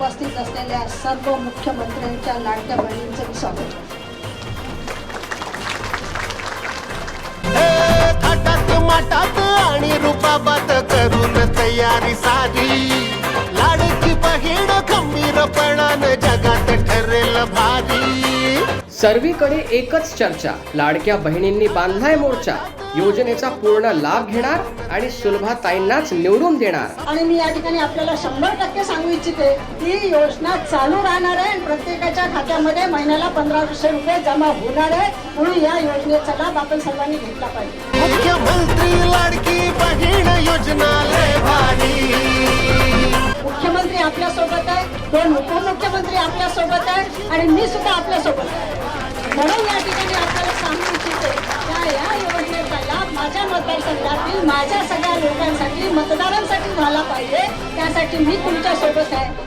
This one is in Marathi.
उपस्थित असलेल्या सर्व मुख्यमंत्र्यांच्या लाडक्या बहिणींचं मी स्वागत करते. थाटात माटात आणि रुबाबात करून तयारी सारी लाडकी बहीण खंबीरपणानं जगात ठरेल भारी सर्वीकडे एकच चर्चा लाडक्या बहिणींनी बांधलाय मोर्चा. योजनेचा पूर्ण लाभ घेणार आणि सुलभाताईंनाच निवडून देणार. आणि मी या ठिकाणी आपल्याला शंभर टक्के सांगू इच्छिते ही योजना चालू राहणार आहे आणि प्रत्येकाच्या खात्यामध्ये महिन्याला पंधराशे रुपये जमा होणार आहे. म्हणून या योजनेचा लाभ आपण सर्वांनी घेतला पाहिजे. मुख्यमंत्री लाडकी बहीण योजना लय भारी. मुख्यमंत्री आपल्यासोबत आहे दोन उपमुख्यमंत्री आपल्यासोबत आहे आणि मी सुद्धा आपल्यासोबत आहे. म्हणून या ठिकाणी आपल्याला सांगू इच्छिते त्या या योजनेचा लाभ माझ्या मतदारसंघातील माझ्या सगळ्या लोकांसाठी मतदारांसाठी झाला पाहिजे. त्यासाठी मी तुमच्यासोबत आहे.